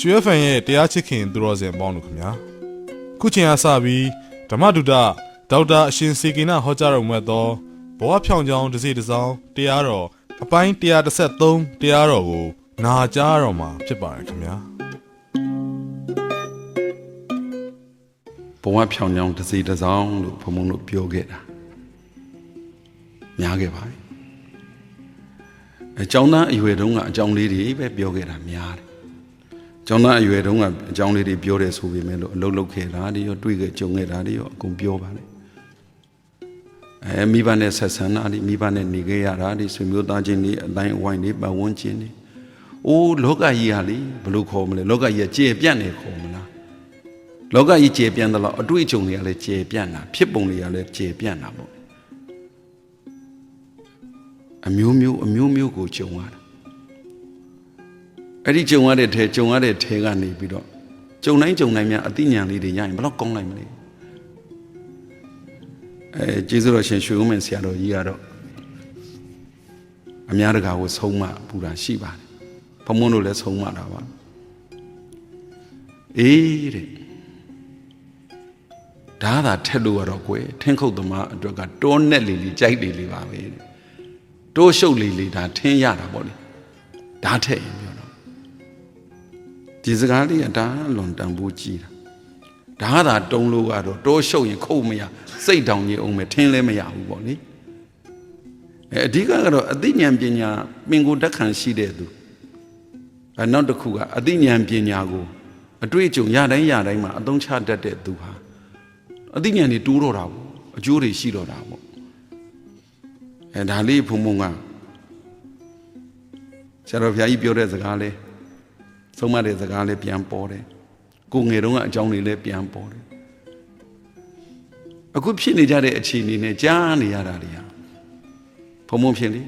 ရွှေဖန်ရဲ့တရားချစ်ခင်သူတော်စင်ပေါင်းတို့ခင်ဗျာခုချိန်အားစပြီးဓမ္မဒုဒဒေါက်တာအရှင်စေကိနဟောကြားတော်မူသောဘဝဖြောင်းချောင်းတစ်စီတစ်စောင်းတရားတော်အပိုင်း133တရားတော်ကိုနာကြားတော်မှာဖြစ်ပါတယ်ခင်ဗျာဘဝဖြောင်ချောင်းတစ်စီတစ်စောင်းလို့ဘုံဘုံတို့ပြောခဲ့တာများခဲ့ပါပြီအကြောင်းသားအရွယ်တုန်းကအကြောင်းလေးတွေပဲပြောခဲ့တာများတယ်အ ကြောင်းသားအရွယ်တုန်းကအကြောင်းလေးတွေပြောတယ်ဆိုပေမဲ့လို့အလုပ်လုပ်ခဲ့တာတွေရောတွေ့ခဲ့ကြုံခဲ့တာတွေရောအကုန်ပြောပါလေအဲမိဘနဲ့ဆက်ဆံတာတွေမိဘနဲ့နေခဲ့ရတာတွေဆွေမျိုးသားချင်းတွေအတိုင်းအဝိုင်းတွေပတ်ဝန်းကျင်တွေအိုးလောကကြီးဟာလေဘယ်လိုခေါ်မလဲလောကကြီးကကျေပြန့်နေခေါ်မလားလောကကြီးကျေပြန့်တယ်လို့အတွေ့အကြုံတွေကလည်းကျေပြန့်တာဖြစ်ပုံတွေကလည်းကျေပြန့်တာပေါ့အမျိုးမျိုးအမျိုးမျိုးကိုကြုံရတာ အဲ့ဒီကြုံရတဲ့ထဲကြုံရတဲ့ထဲကနေပြီးတော့ကြုံတိုင်းကြုံတိုင်းများအသိဉာဏ်လေးတွေရရင်ဘယ်တော့ကောင်းနိုင်မလဲအဲကျေးဇူးတော်ရှင်ရွှေဦးမင်းဆရာတော်ကြီးကတော့အများတကာကိုဆုံးမပူတာရှိပါတယ်ဘုံမုန်းတို့လည်းဆုံးမတာပါအေးတဲ့ဒါသာထက်လို့ရတော့ကွယ်ထင်းခုတ်သမားအတွက်ကတောနဲ့လီလီကြိုက်လေလေပါပဲတဲ့တိုးရှုပ်လေလေဒါထင်းရတာပေါ့လေဒါထက်ရင်ပြောတော့ ဒီစကားလေးကဒါလွန်တန်ဖို့ကြီးတာဒါသာတုံးလို့ကတော့တိုးရှုပ်ရင်ခုတ်မရစိတ်တောင်ကြီးအောင်မယ်ထင်းလည်းမရဘူးပေါ့လေအဲအဓိကကတော့အသိဉာဏ်ပညာပင်ကိုယ်တက်ခံရှိတဲ့သူအဲနောက်တစ်ခုကအသိဉာဏ်ပညာကိုအတွေ့အကြုံရတိုင်းရတိုင်းမှာအသုံးချတတ်တဲ့သူဟာအသိဉာဏ်တွေတိုးတော့တာပေါ့အကျိုးတွေရှိတော့တာပေါ့အဲဒါလေးဘုံဘုံကဆရာတော်ဘုရားကြီးပြောတဲ့စကားလေး ဆုံးမတဲ့စကားလေးပြန်ပေါ်တယ်ကိုငယ်တုန်းကအကြောင်းတွေလည်းပြန်ပေါ်တယ်အခုဖြစ်နေကြတဲ့အခြေအနေနဲ့ကြားနေရတာတွေဟာဘုံဘုံဖြစ်လေ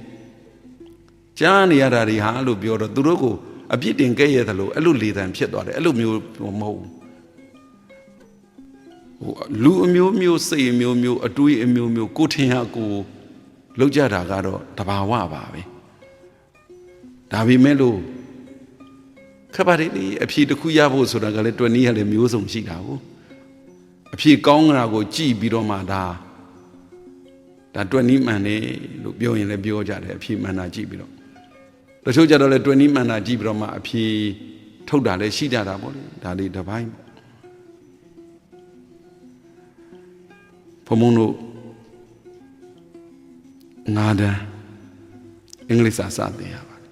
ကြားနေရတာတွေဟာလို့ပြောတော့သူတို့ကိုအပြစ်တင်ခဲ့ရတယ်လို့အဲ့လိုလေတံဖြစ်သွားတယ်အဲ့လိုမျိုးမဟုတ်ဘူးဟိုလူအမျိုးမျိုးစိတ်အမျိုးမျိုးအတွေးအမျိုးမျိုးကိုထင်ဟာကိုလောက်ကြတာကတော့တဘာဝပါပဲဒါပေမဲ့လို့ ခပ်ပါလေလေအဖြေတစ်ခုရဖို့ဆိုတာကလည်းတွယ်နည်းရလည်းမျိုးစုံရှိတာကိုအဖြေကောင်းတာကိုကြည့်ပြီးတော့မှဒါဒါတွယ်နည်းမှန်တယ်လို့ပြောရင်လည်းပြောကြတယ်အဖြေမှန်တာကြည့်ပြီးတော့တချို့ကြတော့လည်းတွယ်နည်းမှန်တာကြည့်ပြီးတော့မှအဖြေထုတ်တာလည်းရှိကြတာပေါ့လေဒါလေးတစ်ပိုင်းပေါ့ဘုံဘုံတို့ငါးတန်းအင်္ဂလိပ်စာစသင်ရပါတယ်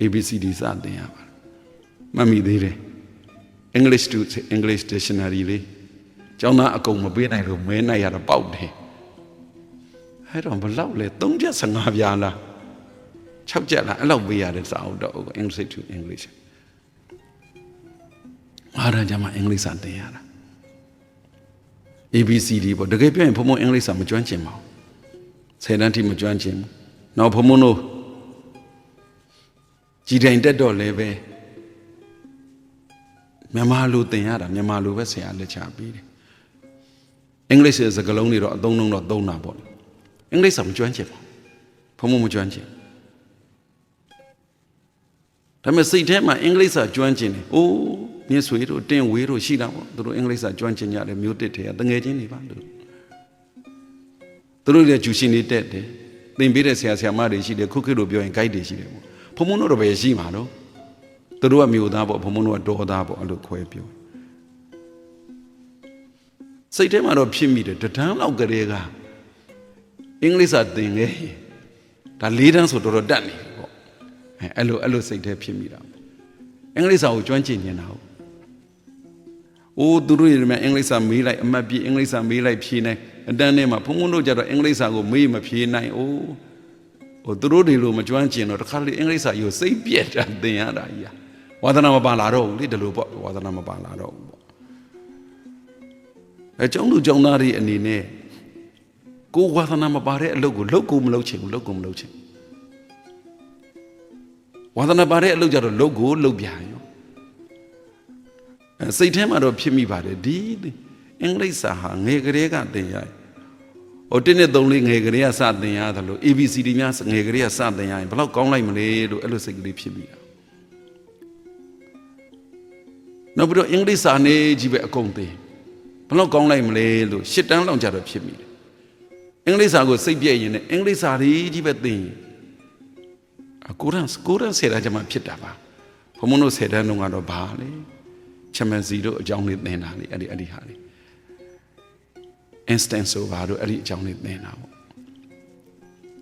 ABCD စသင်ရပါတယ် မှတ်မိသေးတယ် English to English dictionary လေးကျောင်းသားအကုန်မပေးနိုင်လို့မဲနိုင်ရတာပေါက်တယ်အဲ့တော့ဘယ်လောက်လဲ3ချက်15ပြားလား6ချက်လားအဲ့လောက်ပေးရတယ်စာအုပ်တော့ English to English အားရကြမှာအင်္ဂလိပ်စာသင်ရတာ ABCD ပေါ့တကယ်ပြောရင်ဘုံဘုံအင်္ဂလိပ်စာမကျွမ်းကျင်ပါဘူးဆယ်တန်းထိမကျွမ်းကျင်ဘူးနောက်ဘုံဘုံတို့ကြည်တိုင်တက်တော့လည်းပဲ မြန်မာလိုသင်ရတာမြန်မာလိုပဲဆရာလက်ချပေးတယ်အင်္ဂလိပ်စကားလုံးတွေတော့အသုံးလုံးတော့သုံးတာပေါ့အင်္ဂလိပ်စာမကျွမ်းကျင်ပါဘူးဘုံဘုံမကျွမ်းကျင်ဒါပေမဲ့စိတ်ထဲမှာအင်္ဂလိပ်စာကျွမ်းကျင်တယ်အိုးမြစ်ဆွေတို့တင်းဝေးတို့ရှိတာပေါ့သူတို့အင်္ဂလိပ်စာကျွမ်းကျင်ကြတယ်မျိုးတစ်တွေကတငယ်ချင်းတွေပါသူတို့သူတို့လည်းဂျူရှင်တွေတက်တယ်သင်ပေးတဲ့ဆရာဆရာမတွေရှိတယ်ခုခေတ်လိုပြောရင် guide တွေရှိတယ်ပေါ့ဘုံဘုံတို့တော့ပဲရှိမှာတော့ သူတို့ကမျိုးသားပေါ့ဘုံဘုံတို့ကတော်သားပေါ့အဲ့လိုခွဲပြောစိတ်ထဲမှာတော့ဖြစ်မိတယ်တဒန်းလောက်ကလေးကအင်္ဂလိပ်စာသင်ခဲ့ရင်ဒါလေးတန်းဆိုတော်တော်တက်နေပြီပေါ့အဲအဲ့လိုအဲ့လိုစိတ်ထဲဖြစ်မိတာပေါ့အင်္ဂလိပ်စာကိုကျွမ်းကျင်နေတာဟုတ်အိုးသူတို့ရမယ်အင်္ဂလိပ်စာမေးလိုက်အမှတ်ပြအင်္ဂလိပ်စာမေးလိုက်ဖြေနိုင်အတန်းထဲမှာဘုံဘုံတို့ကြတော့အင်္ဂလိပ်စာကိုမေးမဖြေနိုင်အိုးဟိုသူတို့တွေလိုမကျွမ်းကျင်တော့တခါလေအင်္ဂလိပ်စာကိုစိတ်ပြက်တာသင်ရတာကြီးอ่ะ ဝါသနာမပါလာတော့ဘူးလေဒီလိုပေါ့ဝါသနာမပါလာတော့ဘူးပေါ့အဲကျောင်းသူကျောင်းသားတွေအနေနဲ့ကိုဝါသနာမပါတဲ့အလုပ်ကိုလုပ်ကိုမလုပ်ချင်ဘူးလုပ်ကိုမလုပ်ချင်ဝါသနာပါတဲ့အလုပ်ကြတော့လုပ်ကိုလုပ်ပြန်ရောအဲစိတ်ထဲမှာတော့ဖြစ်မိပါတယ်ဒီအင်္ဂလိပ်စာဟာငယ်ကလေးကသင်ရဟိုတင်းနဲ့သုံးလေးငယ်ကလေးကစသင်ရတယ်လို့ ABCD များငယ်ကလေးကစသင်ရရင်ဘယ်တော့ကောင်းလိုက်မလဲလို့အဲ့လိုစိတ်ကလေးဖြစ်မိတာ နောက်ပြီးတော့အင်္ဂလိပ်စာနေကြီးပဲအကုန်သိဘယ်တော့ကောင်းလိုက်မလဲလို့ရှစ်တန်းလောက်ကြတော့ဖြစ်မိတယ်အင်္ဂလိပ်စာကိုစိတ်ပြည့်ရင်လည်းအင်္ဂလိပ်စာတွေကြီးပဲသိရင်အကိုရန်ကိုရန်ဆယ်တန်းကျမှဖြစ်တာပါဘုံမတို့ဆယ်တန်းတုန်းကတော့ဘာလဲချမန်စီတို့အကြောင်းလေးသင်တာလေအဲ့ဒီအဲ့ဒီဟာလေး instance ဆိုပါတော့အဲ့ဒီအကြောင်းလေးသင်တာပေါ့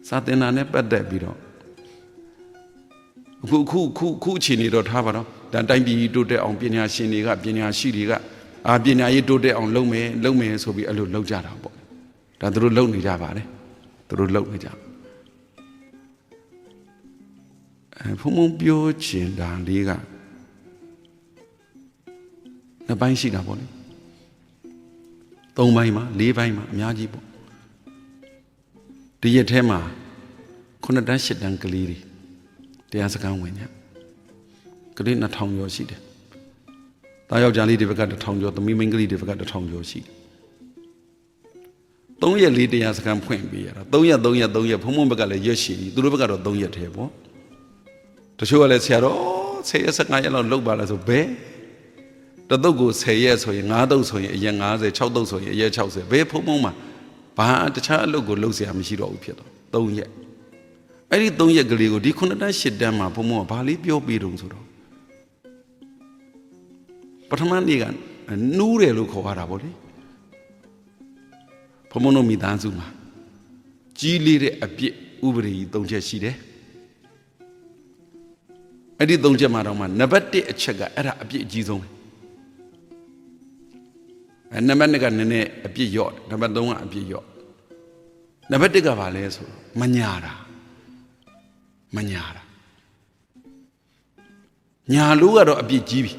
စာသင်တာနဲ့ပတ်သက်ပြီးတော့ အခုခုခုခုအချိန်နေတော့ထားပါတော့ဒါတိုင်းပြည်တိုးတက်အောင်ပညာရှင်တွေကပညာရှိတွေကအာပညာရေးတိုးတက်အောင်လုပ်မယ်လုပ်မယ်ဆိုပြီးအဲ့လိုလုပ်ကြတာပေါ့ဒါသူတို့လုပ်နေကြပါတယ်သူတို့လုပ်နေကြအဲဘုံဘုံပြောချင်တာလေးကနှစ်ပိုင်းရှိတာပေါ့လေသုံးပိုင်းမှာလေးပိုင်းမှာအများကြီးပေါ့ဒီရက်ထဲမှာခုနှစ်တန်းရှစ်တန်းကလေးတွေ တရားစခန်းဝင်ညကလေး2000ကျော်ရှိတယ်။တာယောက်ျားလေးတွေဘက်က1000ကျော်သမီးမိန်းကလေးတွေဘက်က1000ကျော်ရှိတယ်။3ရက်လေးတရားစခန်းဖွင့်ပေးရတာ3ရက်3ရက်3ရက်ဖုံဖုံဘက်ကလည်းရက်ရှိပြီသူတို့ဘက်ကတော့3ရက်တည်းပေါ့။တချို့ကလည်းဆရာတော်10ရက်15ရက်လောက်လောက်ပါလားဆိုဘယ်တသုတ်ကို10ရက်ဆိုရင်9သုတ်ဆိုရင်အရက်90 6သုတ်ဆိုရင်အရက်60ဘယ်ဖုံဖုံမှာဘာတခြားအလုပ်ကိုလုပ်เสียမရှိတော့ဘူးဖြစ်တော့3ရက် အဲ့ဒီ3ရက်ကလေးကိုဒီ9တန်း10တန်းမှာဘုံဘုံကဘာလေးပြောပြတုံဆိုတော့ပထမနေ့ကနူးတယ်လို့ခေါ်ရတာဗောလေဘုံဘုံတို့မိသားစုမှာကြီးလေးတဲ့အပြစ်ဥပဒေကြီး၃ချက်ရှိတယ်အဲ့ဒီ၃ချက်မှာတော့မှနံပါတ်1အချက်ကအဲ့ဒါအပြစ်အကြီးဆုံးအဲနံပါတ်2ကနည်းနည်းအပြစ်ရော့နံပါတ်3ကအပြစ်ရော့နံပါတ်1ကဘာလဲဆိုတော့မညာတာ မညာတာညာလို့ကတော့အပြစ်ကြီးပြီ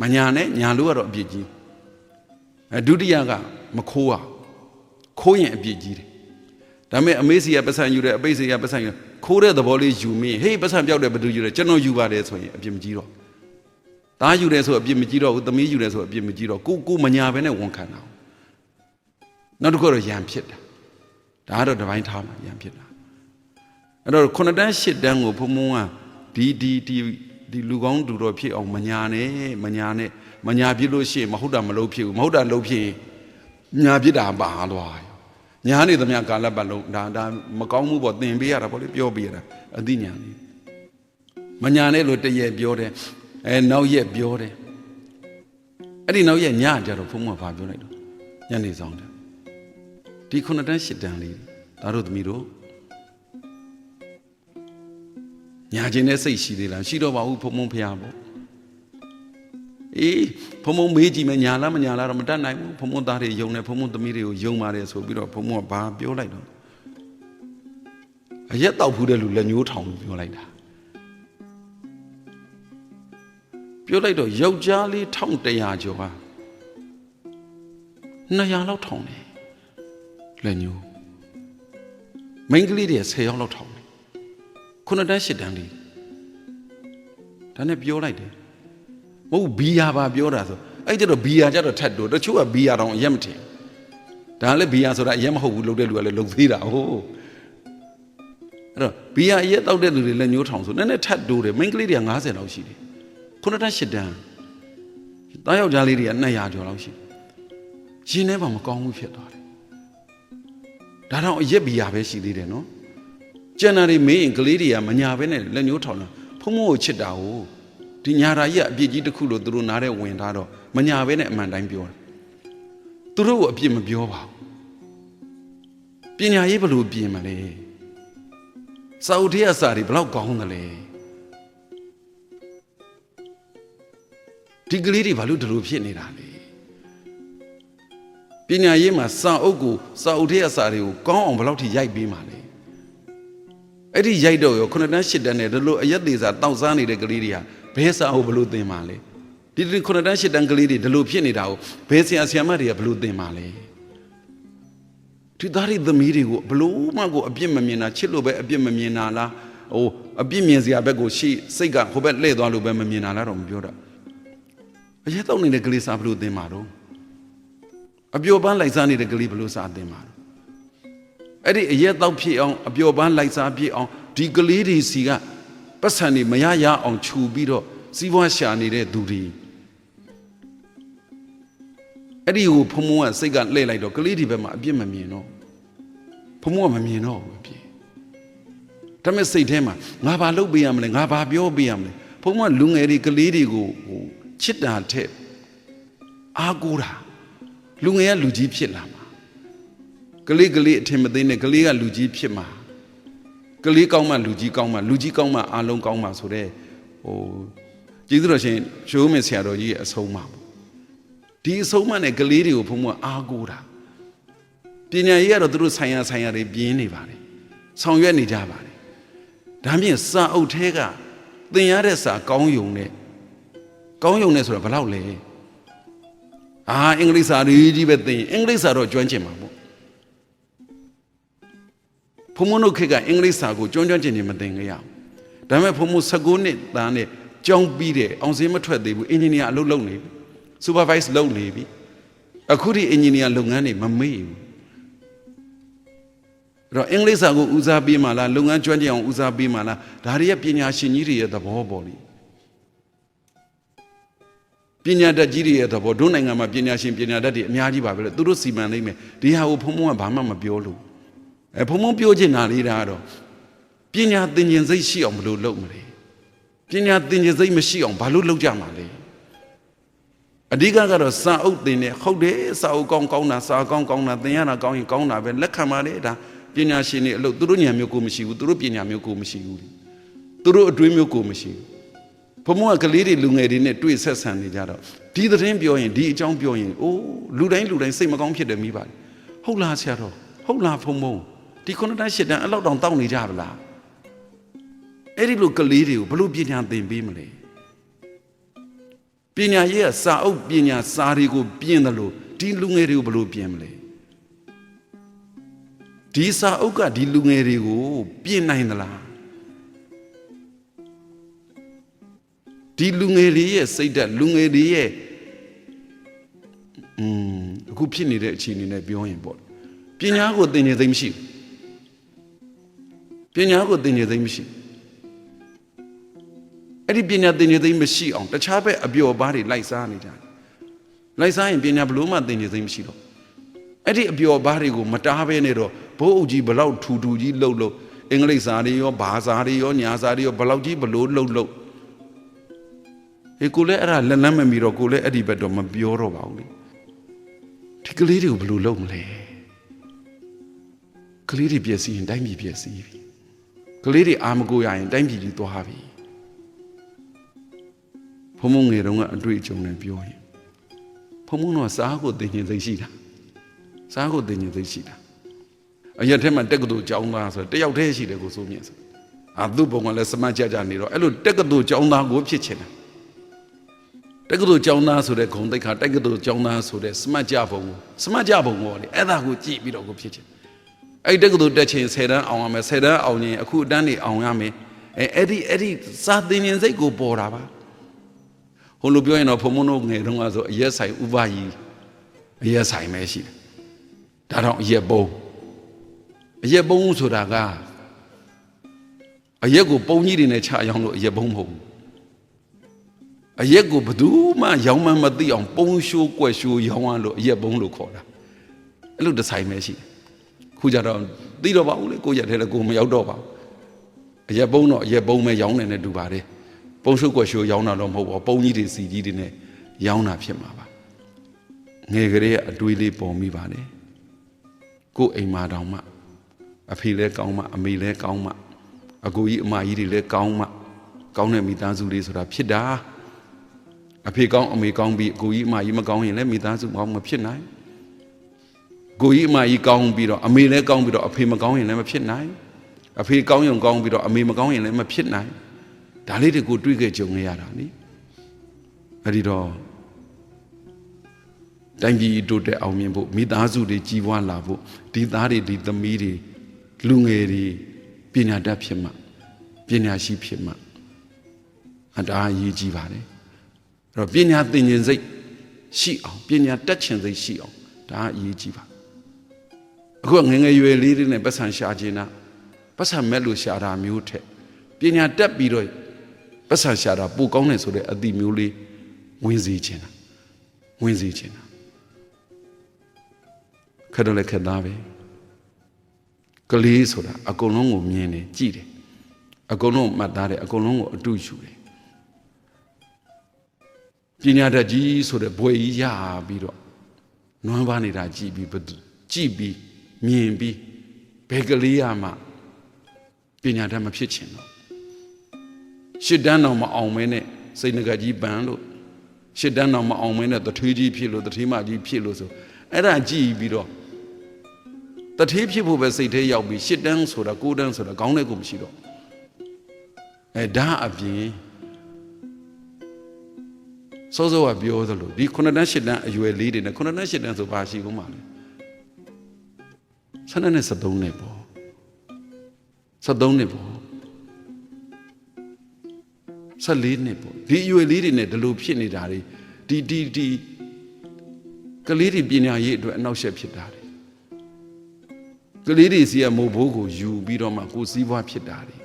မညာနဲ့ညာလို့ကတော့အပြစ်ကြီးအဲဒုတိယကမခိုးရခိုးရင်အပြစ်ကြီးတယ်ဒါပေမဲ့အမေစီကပတ်စံယူတယ်အပိတ်စီကပတ်စံယူခိုးတဲ့သဘောလေးယူမင်းဟေးပတ်စံပြောက်တယ်ဘယ်သူယူတယ်ကျွန်တော်ယူပါတယ်ဆိုရင်အပြစ်မကြီးတော့သားယူတယ်ဆိုအပြစ်မကြီးတော့ဘူးသမီးယူတယ်ဆိုအပြစ်မကြီးတော့ကိုကိုမညာပဲနဲ့ဝန်ခံတာနောက်တစ်ခုတော့ရံဖြစ်တာဒါကတော့တစ်ပိုင်းထားမှာရံဖြစ်တာ အဲ့တော့ခုနှစ်တန်းရှစ်တန်းကိုဘုံဘုံကဒီဒီဒီဒီလူကောင်းလူတော်ဖြစ်အောင်မညာနဲ့မညာနဲ့မညာပြလို့ရှိရင်မဟုတ်တာမလုပ်ဖြစ်ဘူးမဟုတ်တာလုပ်ဖြစ်ရင်ညာပြတာပါသွားညာနေသမျှကာလပတ်လုံးဒါဒါမကောင်းမှုပေါ့သင်ပေးရတာပေါ့လေပြောပေးရတာအသိဉာဏ်လေးမညာနဲ့လို့တရက်ပြောတယ်အဲနောက်ရက်ပြောတယ်အဲ့ဒီနောက်ရက်ညကြတော့ဘုံဘုံကဘာပြောလိုက်တော့ညနေဆောင်တယ်ဒီခုနှစ်တန်းရှစ်တန်းလေးဒါတို့သမီးတို့ ညာခြင်းနဲ့စိတ်ရှိသေးလားရှိတော့ပါဘူးဖုံဖုံဖျားပေါ့အေးဖုံဖုံမေးကြည့်မယ်ညာလားမညာလားတော့မတတ်နိုင်ဘူးဖုံဖုံသားတွေယုံတယ်ဖုံဖုံသမီးတွေကိုယုံပါတယ်ဆိုပြီးတော့ဖုံဖုံကဘာပြောလိုက်တော့အရက်တောက်ဖူးတဲ့လူလက်ညှိုးထောင်လို့ပြောလိုက်တာပြောလိုက်တော့ယောက်ျားလေး1100ကျော်ဟာ200လောက်ထောင်တယ်လက်ညှိုးမိန်းကလေးတွေ10ယောက်လောက်ထောင်တယ် ခုနှစ်တန်းရှစ်တန်းလေးဒါနဲ့ပြောလိုက်တယ်မဟုတ်ဘီယာပါပြောတာဆိုအဲ့ကျတော့ဘီယာကျတော့ထတ်တို့တချို့ကဘီယာတောင်အရက်မထင်ဒါလည်းဘီယာဆိုတာအရက်မဟုတ်ဘူးလုပ်တဲ့လူကလည်းလုပ်သေးတာဟုတ်အဲ့တော့ဘီယာအရက်တောက်တဲ့လူတွေလည်းညှိုးထောင်ဆိုနည်းနည်းထတ်တိုးတယ်မိန်းကလေးတွေက90လောက်ရှိတယ်ခုနှစ်တန်းရှစ်တန်းတားယောက်ျားလေးတွေက200ကျော်လောက်ရှိရှင်ထဲမှာမကောင်းဘူးဖြစ်သွားတယ်ဒါတော့အရက်ဘီယာပဲရှိသေးတယ်နော် ကျန်တာတွေမင်းရင်ကလေးတွေကမညာပဲနဲ့လက်ညှိုးထောင်လာဖုံဖုံကိုချစ်တာကိုဒီညာရာကြီးကအပြစ်ကြီးတစ်ခုလို့သူတို့နားထဲဝင်ထားတော့မညာပဲနဲ့အမှန်တိုင်းပြောတယ်သူတို့ကိုအပြစ်မပြောပါဘူးပညာရေးဘယ်လိုပြင်မလဲစာအုပ်ထဲအစာတွေဘယ်လောက်ကောင်းသလဲဒီကလေးတွေဘာလို့ဒီလိုဖြစ်နေတာလဲပညာရေးမှာစာအုပ်ကိုစာအုပ်ထဲအစာတွေကိုကောင်းအောင်ဘယ်လောက်ထိရိုက်ပေးမှာလဲ အဲ့ဒီရိုက်တော့ရောခုနှစ်တန်းရှစ်တန်းနဲ့ဒီလိုအရက်သေးစာတောက်စားနေတဲ့ကလေးတွေဟာဘယ်စာအုပ်ဘလို့သင်မှာလဲဒီဒီခုနှစ်တန်းရှစ်တန်းကလေးတွေဒီလိုဖြစ်နေတာကိုဘယ်ဆရာဆရာမတွေကဘလို့သင်မှာလဲဒီသားရီသမီးတွေကိုဘလို့မှကိုအပြစ်မမြင်တာချစ်လို့ပဲအပြစ်မမြင်တာလားဟိုအပြစ်မြင်စရာဘက်ကိုရှိစိတ်ကဟိုဘက်လှည့်သွားလို့ပဲမမြင်တာလားတော့မပြောတာအရက်တော့နေတဲ့ကလေးစာဘလို့သင်မှာတော့အပျော်ပန်းလိုက်စားနေတဲ့ကလေးဘလို့စာသင်မှာတော့ အဲ့ဒီအရက်တော့ဖြစ်အောင်အပျော်ပန်းလိုက်စားဖြစ်အောင်ဒီကလေးတွေစီကပတ်စံတွေမရရအောင်ခြူပြီးတော့စီးပွားရှာနေတဲ့သူတွေအဲ့ဒီကိုဖုံဖုံကစိတ်ကလှည့်လိုက်တော့ကလေးဒီဘက်မှာအပြစ်မမြင်တော့ဖုံဖုံကမမြင်တော့ဘူးအပြစ်ဒါပေမဲ့စိတ်ထဲမှာငါဘာလုပ်ပေးရမလဲငါဘာပြောပေးရမလဲဖုံဖုံကလူငယ်တွေကလေးတွေကိုဟိုချစ်တာထက်အားကိုးတာလူငယ်ကလူကြီးဖြစ်လာမှာ ကလေးကလေးအထင်မသိနဲ့ကလေးကလူကြီးဖြစ်မှာကလေးကောင်းမှလူကြီးကောင်းမှလူကြီးကောင်းမှအားလုံးကောင်းမှဆိုတဲ့ဟိုကျေးဇူးတော်ရှင်ရှိုးမင်းဆရာတော်ကြီးရဲ့အဆုံးအမပေါ့ဒီအဆုံးအမနဲ့ကလေးတွေကိုဘုံဘုံအားကိုးတာပညာရေးကတော့သူတို့ဆိုင်ရာဆိုင်ရာတွေပြင်းနေပါတယ်ဆောင်ရွက်နေကြပါတယ်ဒါမြင့်စာအုပ်ထဲကသင်ရတဲ့စာကောင်းယုံနဲ့ကောင်းယုံနဲ့ဆိုတာဘယ်လောက်လဲအာအင်္ဂလိပ်စာတွေကြီးပဲသင်ရင်အင်္ဂလိပ်စာတော့ကျွမ်းကျင်မှာပေါ့ ဘုံဘုံတို့ခေတ်ကအင်္ဂလိပ်စာကိုကျွမ်းကျွမ်းကျင်ကျင်မသင်ကြရအောင်ဒါပေမဲ့ဘုံဘုံ19နှစ်သားနဲ့ကြောင်းပြီးတယ်အောင်စင်းမထွက်သေးဘူးအင်ဂျင်နီယာအလုပ်လုပ်နေပြီ supervise လုပ်နေပြီအခုဒီ engineer လုပ်ငန်းတွေမမေ့ဘူးအဲ့တော့အင်္ဂလိပ်စာကိုဦးစားပေးမှလားလုပ်ငန်းကျွမ်းကျင်အောင်ဦးစားပေးမှလားဒါတွေရဲ့ပညာရှင်ကြီးတွေရဲ့သဘောပေါ်လိပညာတတ်ကြီးတွေရဲ့သဘောတို့နိုင်ငံမှာပညာရှင်ပညာတတ်တွေအများကြီးပါပဲလေသူတို့စီမံနိုင်မယ်ဒီဟာကိုဖုံဖုံကဘာမှမပြောလို့ အဲဖုံဖုံပြောချင်တာလေးဒါကတော့ပညာသင်ကျင်စိတ်ရှိအောင်ဘယ်လိုလုပ်မလဲပညာသင်ကျင်စိတ်မရှိအောင်ဘာလို့လုပ်ကြမှာလဲအဓိကကတော့စာအုပ်တင်နေဟုတ်တယ်စာအုပ်ကောင်းကောင်းတာစာကောင်းကောင်းတာသင်ရတာကောင်းရင်ကောင်းတာပဲလက်ခံပါလေဒါပညာရှင်တွေအလုပ်သူတို့ဉာဏ်မျိုးကိုမရှိဘူးသူတို့ပညာမျိုးကိုမရှိဘူးသူတို့အတွင်းမျိုးကိုမရှိဘူးဘုံဘုံကကလေးတွေလူငယ်တွေနဲ့တွေ့ဆက်ဆံနေကြတော့ဒီသတင်းပြောရင်ဒီအကြောင်းပြောရင်အိုးလူတိုင်းလူတိုင်းစိတ်မကောင်းဖြစ်တယ်မိပါတယ်ဟုတ်လားဆရာတော်ဟုတ်လားဘုံဘုံ ဒီခုနှစ်တန်းရှစ်တန်းအဲ့လောက်တောင်တောက်နေကြပါလားအဲ့ဒီလိုကလေးတွေကိုဘလို့ပညာသင်ပေးမလဲပညာရေးကစာအုပ်ပညာစာတွေကိုပြင်တယ်လို့ဒီလူငယ်တွေကိုဘယ်လိုပြင်မလဲဒီစာအုပ်ကဒီလူငယ်တွေကိုပြင်နိုင်သလားဒီလူငယ်တွေရဲ့စိတ်ဓာတ်လူငယ်တွေရဲ့อืมအခုဖြစ်နေတဲ့အခြေအနေနဲ့ပြောရင်ပေါ့ပညာကိုသင်နေသိမရှိဘူး ပညာကိုသင်နေသိမရှိဘူးအဲ့ဒီပညာသင်ခြင်းသိမ်းမရှိအောင်တခြားဘက်အပျော်ပါးတွေလိုက်စားနေကြတယ်လိုက်စားရင်ပညာဘလို့မှသင်ခြင်းသိမ်းမရှိတော့အဲ့ဒီအပျော်ပါးတွေကိုမတားဘဲနဲ့တော့ဘိုးအုပ်ကြီးဘလောက်ထူထူကြီးလှုပ်လှုပ်အင်္ဂလိပ်စာတွေရောဘာစာတွေရောညာစာတွေရောဘလောက်ကြီးဘလို့လှုပ်လှုပ်ဒီကိုလည်းအဲ့ဒါလက်လန်းမမီတော့ကိုလည်းအဲ့ဒီဘက်တော့မပြောတော့ပါဘူးလေဒီကလေးတွေကိုဘလို့လုပ်မလဲကလေးတွေပြည့်စည်ရင်တိုင်းပြည်ပြည့်စည်ပြီ ကလေးတွေအာမကိုရရင်တိုင်းပြည်ကြီးသွားပြီဖုံဖုံငယ်တုန်းကအတွေ့အကြုံနဲ့ပြောရင်ဖုံဖုံတော့စားကိုတင်ရင်သိရှိတာစားကိုတင်ရင်သိရှိတာအရက်ထဲမှာတက်ကတူကြောင်းသားဆိုတယောက်တည်းရှိတယ်ကိုစိုးမြင့်ဆိုအာသူ့ဘုံကလည်းစမတ်ကြကြနေတော့အဲ့လိုတက်ကတူကြောင်းသားကိုဖြစ်ချင်တယ်တက်ကတူကြောင်းသားဆိုတဲ့ဂုံတိတ်ခါတက်ကတူကြောင်းသားဆိုတဲ့စမတ်ကြဘုံကိုစမတ်ကြဘုံကိုလေအဲ့ဒါကိုကြည့်ပြီးတော့ကိုဖြစ်ချင် အဲ့တက်ကတူတက်ချင်10တန်းအောင်ရမယ်10တန်းအောင်ရင်အခုအတန်းနေအောင်ရမယ်အဲအဲ့ဒီအဲ့ဒီစာသင်ရင်စိတ်ကိုပေါ်တာပါဟိုလိုပြောရင်တော့ဖုံမုံတို့ငယ်တုန်းကဆိုအရက်ဆိုင်ဥပကြီးအရက်ဆိုင်ပဲရှိတယ်ဒါတော့အရက်ပုံးအရက်ပုံးဆိုတာကအရက်ကိုပုံကြီးတွေနဲ့ချရောင်းလို့အရက်ပုံးမဟုတ်ဘူးအရက်ကိုဘယ်သူမှရောင်းမှမသိအောင်ပုံရှိုးကွက်ရှိုးရောင်းရလို့အရက်ပုံးလို့ခေါ်တာအဲ့လိုဒီဇိုင်းပဲရှိတယ် ခုကြတော့သိတော့ပါဘူးလေကိုရက်ထဲလည်းကိုမရောက်တော့ပါဘူးအရက်ပုံးတော့အရက်ပုံးပဲရောင်းနေတယ်တူပါတယ်ပုံရှုပ်ကွက်ရှိုးရောင်းတာတော့မဟုတ်ပါဘူးပုံကြီးတွေစီကြီးတွေနဲ့ရောင်းတာဖြစ်မှာပါငယ်ကလေးကအတွေးလေးပေါ်မိပါတယ်ကို့အိမ်မာတောင်မှအဖေလည်းကောင်းမှအမေလည်းကောင်းမှအကိုကြီးအမကြီးတွေလည်းကောင်းမှကောင်းတဲ့မိသားစုလေးဆိုတာဖြစ်တာအဖေကောင်းအမေကောင်းပြီးအကိုကြီးအမကြီးမကောင်းရင်လည်းမိသားစုကောင်းမဖြစ်နိုင် ကိုကြီးအမကြီးကောင်းပြီးတော့အမေလည်းကောင်းပြီးတော့အဖေမကောင်းရင်လည်းမဖြစ်နိုင်အဖေကောင်းရင်ကောင်းပြီးတော့အမေမကောင်းရင်လည်းမဖြစ်နိုင်ဒါလေးတွေကိုတွေးခဲ့ကြုံခဲ့ရတာနိအဲ့ဒီတော့တိုင်းပြည်တိုးတက်အောင်မြင်ဖို့မိသားစုတွေကြီးပွားလာဖို့ဒီသားတွေဒီသမီးတွေလူငယ်တွေပညာတတ်ဖြစ်မှပညာရှိဖြစ်မှအတားအရေးကြီးပါတယ်အဲ့တော့ပညာသင်ခြင်းစိတ်ရှိအောင်ပညာတတ်ခြင်းစိတ်ရှိအောင်ဒါအရေးကြီးပါ အခုငယ်ငယ်ရွယ်လေးတွေနဲ့ပတ်စံရှာခြင်းနာပတ်စံမဲ့လို့ရှာတာမျိုးထက်ပညာတက်ပြီးတော့ပတ်စံရှာတာပိုကောင်းတယ်ဆိုတဲ့အသည့်မျိုးလေးဝင်စေခြင်းတာဝင်စေခြင်းတာခက်တော့လည်းခက်သားပဲကလေးဆိုတာအကုန်လုံးကိုမြင်တယ်ကြည့်တယ်အကုန်လုံးမှတ်သားတယ်အကုန်လုံးကိုအတူယူတယ်ပညာတတ်ကြီးဆိုတဲ့ဘွယ်ကြီးရပြီးတော့နွမ်းပါနေတာကြည့်ပြီးဘယ်သူကြည့်ပြီး မြင်ပြီးဘယ်ကလေးရမှပညာတတ်မဖြစ်ချင်တော့ရှစ်တန်းတော့မအောင်မဲနဲ့စိတ်ငကကြီးပန်းလို့ရှစ်တန်းတော့မအောင်မဲနဲ့တထွေးကြီးဖြစ်လို့တထွေးမကြီးဖြစ်လို့ဆိုအဲ့ဒါကြည့်ပြီးတော့တထေးဖြစ်ဖို့ပဲစိတ်ထဲရောက်ပြီးရှစ်တန်းဆိုတာကိုးတန်းဆိုတာခေါင်းထဲကိုမရှိတော့အဲဒါအပြင်စောစောကပြောသလိုဒီခုနှစ်တန်းရှစ်တန်းအရွယ်လေးတွေနဲ့ခုနှစ်တန်းရှစ်တန်းဆိုပါရှိကုန်ပါလေ ဆန်းနဲ့73နဲ့ပေါ့73နဲ့ပေါ့14နှစ်ပေါ့ဒီအရွယ်လေးတွေနဲ့ဒီလိုဖြစ်နေတာတွေဒီဒီဒီကလေးတွေပညာရေးအတွက်အနောက်ရှက်ဖြစ်တာတွေကလေးတွေစီကမို့ဘိုးကိုယူပြီးတော့မှကိုစည်းပွားဖြစ်တာတွေ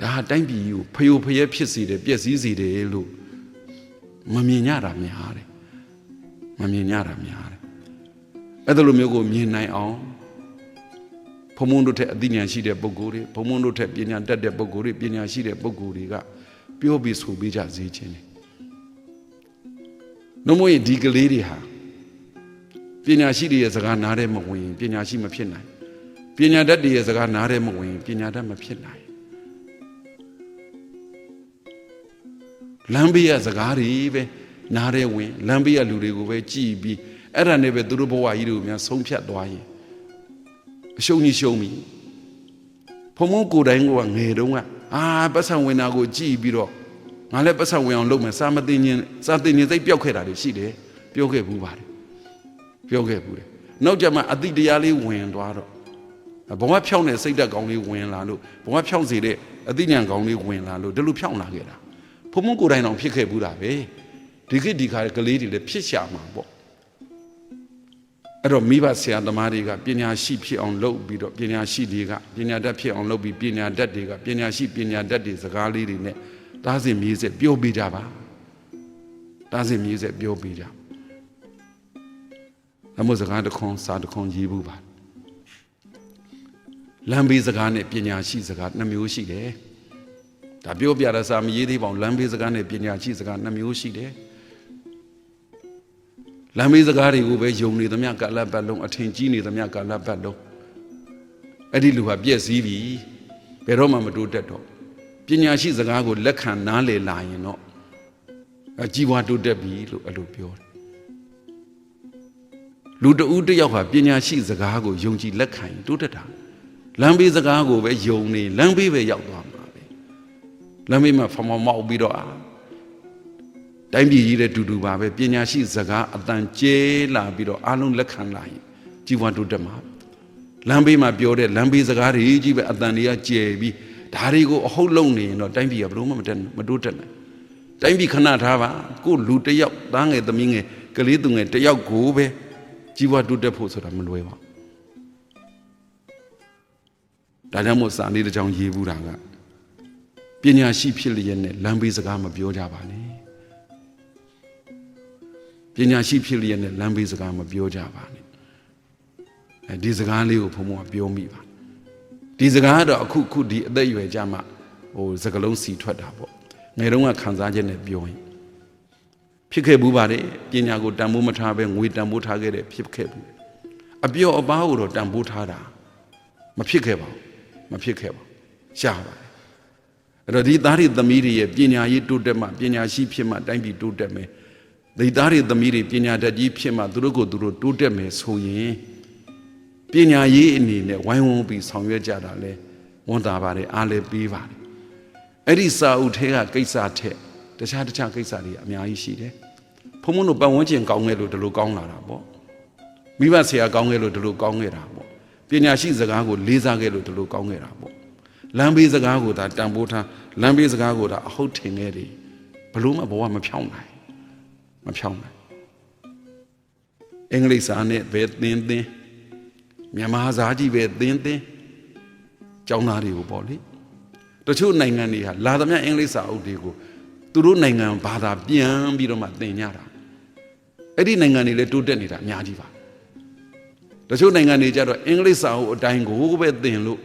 ဒါဟာတိုင်းပြည်ကိုဖယိုဖယဲဖြစ်စေတယ်ပျက်စီးစေတယ်လို့မမြင်ကြတာများတယ်မမြင်ကြတာများတယ် အဲ့ဒါလိုမျိုးကိုမြင်နိုင်အောင်ဘုံဘုံတို့ထက်အသိဉာဏ်ရှိတဲ့ပုဂ္ဂိုလ်တွေဘုံဘုံတို့ထက်ပညာတတ်တဲ့ပုဂ္ဂိုလ်တွေပညာရှိတဲ့ပုဂ္ဂိုလ်တွေကပြောပြီးဆိုပြီးကြစေခြင်းတယ်နှမို့ရင်ဒီကလေးတွေဟာပညာရှိတွေရဲ့စကားနားထဲမဝင်ပညာရှိမဖြစ်နိုင်ပညာတတ်တွေရဲ့စကားနားထဲမဝင်ပညာတတ်မဖြစ်နိုင်လမ်းဘေးကစကားတွေပဲနားထဲဝင်လမ်းဘေးကလူတွေကိုပဲကြည်ပြီး အဲ့ဒါနဲ့ပဲသူတို့ဘဝကြီးတွေကိုများဆုံးဖြတ်သွားရင်အရှုံးကြီးရှုံးပြီဖုံမုန်းကိုယ်တိုင်ကငယ်တုန်းကအာပတ်ဆံဝင်တာကိုကြည်ပြီးတော့ငါလည်းပတ်ဆံဝင်အောင်လုပ်မယ်စာမသိရင်စာသိရင်စိတ်ပျောက်ခဲ့တာတွေရှိတယ်ပြောခဲ့ဘူးပါတယ်ပြောခဲ့ဘူးတယ်နောက်ကြမှာအတိတရားလေးဝင်သွားတော့ဘဝဖြောင်းတဲ့စိတ်ဓာတ်ကောင်းလေးဝင်လာလို့ဘဝဖြောင်းစေတဲ့အသိဉာဏ်ကောင်းလေးဝင်လာလို့ဒီလိုဖြောင်းလာခဲ့တာဖုံမုန်းကိုယ်တိုင်တော့ဖြစ်ခဲ့ဘူးတာပဲဒီခေတ်ဒီခါကလေးတွေလည်းဖြစ်ရှာမှာပေါ့ အဲ့တော့မိဘဆရာသမားတွေကပညာရှိဖြစ်အောင်လုပ်ပြီးတော့ပညာရှိတွေကပညာတတ်ဖြစ်အောင်လုပ်ပြီးပညာတတ်တွေကပညာရှိပညာတတ်တွေစကားလေးတွေနဲ့တားစင်မြေးဆက်ပြောပြကြပါတားစင်မြေးဆက်ပြောပြကြအမို့စကားတစ်ခွန်းစာတစ်ခွန်းရေးဘူးပါလမ်းဘေးစကားနဲ့ပညာရှိစကားနှစ်မျိုးရှိတယ်ဒါပြောပြတဲ့စာမရေးသေးပါဘူးလမ်းဘေးစကားနဲ့ပညာရှိစကားနှစ်မျိုးရှိတယ် လမ်းမေးစကားတွေကိုပဲယုံနေသမျှကာလပတ်လုံးအထင်ကြီးနေသမျှကာလပတ်လုံးအဲ့ဒီလူဟာပြည့်စည်ပြီဘယ်တော့မှမတိုးတက်တော့ပညာရှိစကားကိုလက်ခံနားလည်လာရင်တော့အကြီးပွားတိုးတက်ပြီလို့အဲ့လိုပြောတယ်လူတဦးတစ်ယောက်ဟာပညာရှိစကားကိုယုံကြည်လက်ခံရင်တိုးတက်တာလမ်းဘေးစကားကိုပဲယုံနေလမ်းဘေးပဲရောက်သွားမှာပဲလမ်းဘေးမှာဖမောမောက်ပြီးတော့အာ တိုင်းပြည်ကြီးတဲ့တူတူပါပဲပညာရှိစကားအတန်ကျဲလာပြီးတော့အားလုံးလက်ခံလာရင်ជីវွားတိုးတက်မှာလမ်းဘေးမှာပြောတဲ့လမ်းဘေးစကားတွေကြီးပဲအတန်တွေကကျဲပြီးဒါတွေကိုအဟုတ်လုံနေရင်တော့တိုင်းပြည်ကဘလို့မှမတက်မတိုးတက်နိုင်တိုင်းပြည်ခဏထားပါကိုလူတယောက်သားငယ်သမီးငယ်ကလေးသူငယ်တယောက်ကိုပဲជីវွားတိုးတက်ဖို့ဆိုတာမလွယ်ပါဒါကြောင့်မို့စာလေးတစ်ချောင်းရေးဘူးတာကပညာရှိဖြစ်လျက်နဲ့လမ်းဘေးစကားမပြောကြပါနဲ့ ပညာရှိဖြစ်လျက်နဲ့လမ်းဘေးစကားမပြောကြပါနဲ့အဲဒီစကားလေးကိုဘုံဘုံကပြောမိပါဒီစကားကတော့အခုခုဒီအသက်အရွယ်ကြမှာဟိုစကလုံးစီထွက်တာပေါ့ငယ်တုန်းကခံစားချက်နဲ့ပြောရင်ဖြစ်ခဲ့ဘူးပါတယ်ပညာကိုတန်ဖိုးမထားပဲငွေတန်ဖိုးထားခဲ့တဲ့ဖြစ်ခဲ့ဘူးအပြော့အပါးကိုတော့တန်ဖိုးထားတာမဖြစ်ခဲ့ပါဘူးမဖြစ်ခဲ့ပါဘူးရှားပါတယ်အဲ့တော့ဒီသားတွေသမီးတွေရဲ့ပညာရေးတိုးတက်မှပညာရှိဖြစ်မှတိုင်းပြည်တိုးတက်မယ် ဒီသားတွေသမီးတွေပညာတတ်ကြီးဖြစ်မှသူတို့ကိုသူတို့တိုးတက်မယ်ဆိုရင်ပညာရေးအနေနဲ့ဝိုင်းဝန်းပြီးဆောင်ရွက်ကြတာလဲဝန်တာပါတယ်အားလည်းပေးပါတယ်အဲ့ဒီစာအုပ်ထဲကကိစ္စထက်တခြားတခြားကိစ္စတွေအများကြီးရှိတယ်ဖုံဖုံတို့ပတ်ဝန်းကျင်ကောင်းခဲ့လို့ဒီလိုကောင်းလာတာပေါ့မိဘဆရာကောင်းခဲ့လို့ဒီလိုကောင်းခဲ့တာပေါ့ပညာရှိစကားကိုလေးစားခဲ့လို့ဒီလိုကောင်းခဲ့တာပေါ့လမ်းဘေးစကားကိုသာတန်ဖိုးထားလမ်းဘေးစကားကိုသာအဟုတ်ထင်ခဲ့တယ်ဘလို့မှဘဝမဖြောင်းနိုင် မဖြောင်းနိုင်အင်္ဂလိပ်စာနဲ့ပဲသင်သင်မြန်မာစာကြီးပဲသင်သင်ကျောင်းသားတွေကိုပေါ့လေတချို့နိုင်ငံတွေဟာလာသမျှအင်္ဂလိပ်စာအုပ်တွေကိုသူတို့နိုင်ငံဘာသာပြန်ပြီးတော့မှသင်ကြတာအဲ့ဒီနိုင်ငံတွေလည်းတိုးတက်နေတာအများကြီးပါတချို့နိုင်ငံတွေကြတော့အင်္ဂလိပ်စာကိုအတိုင်းကိုပဲသင်လို့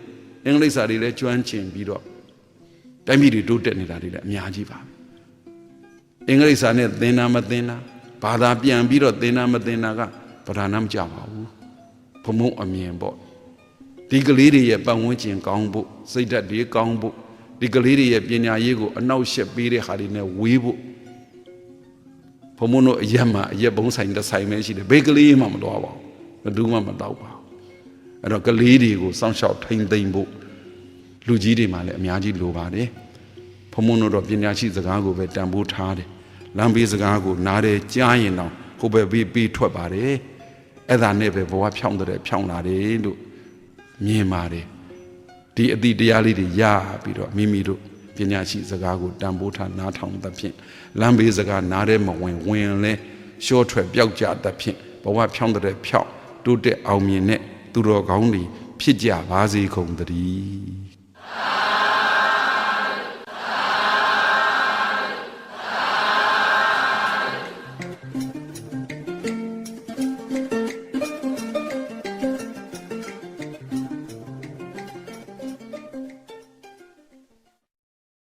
အင်္ဂလိပ်စာတွေလည်းကျွမ်းကျင်ပြီးတော့တိုင်းပြည်တွေတိုးတက်နေတာတွေလည်းအများကြီးပါ အင်္ဂလိပ်စာနဲ့သင်တာမသင်တာဘာသာပြန်ပြီးတော့သင်တာမသင်တာကပဓာနမကြပါဘူးဘုံမုံအမြင်ပေါ့ဒီကလေးတွေရဲ့ပတ်ဝန်းကျင်ကောင်းဖို့စိတ်ဓာတ်တွေကောင်းဖို့ဒီကလေးတွေရဲ့ပညာရေးကိုအနောက်ရှက်ပေးတဲ့ဟာတွေနဲ့ဝေးဖို့ဘုံမုံတို့အရက်မှာအရက်ဘုံဆိုင်တစ်ဆိုင်ပဲရှိတယ်ဘေးကလေးမှမတော်ပါဘူးဘယ်သူမှမတော့ပါဘူးအဲ့တော့ကလေးတွေကိုစောင့်ရှောက်ထိန်သိမ့်ဖို့လူကြီးတွေမှလည်းအများကြီးလိုပါတယ်ဘုံမုံတို့တော့ပညာရှိစကားကိုပဲတန်ဖိုးထားတယ် လမ်းဘေးစကားကိုနားတယ်ကြားရင်တော့ကိုယ်ပဲပြီးပြီးထွက်ပါတယ်အဲ့ဒါနဲ့ပဲဘဝဖြောင်းတဲ့ဖြောင်းလာတယ်လို့မြင်ပါတယ်ဒီအတိတရားလေးတွေရပြီးတော့မိမိတို့ပညာရှိစကားကိုတန်ဖိုးထားနားထောင်သဖြင့်လမ်းဘေးစကားနားထဲမဝင်ဝင်လဲရှော့ထွက်ပျောက်ကြသဖြင့်ဘဝဖြောင်းတဲ့ဖြောင်းတိုးတက်အောင်မြင်တဲ့သူတော်ကောင်းတွေဖြစ်ကြပါစေကုန်သတည်း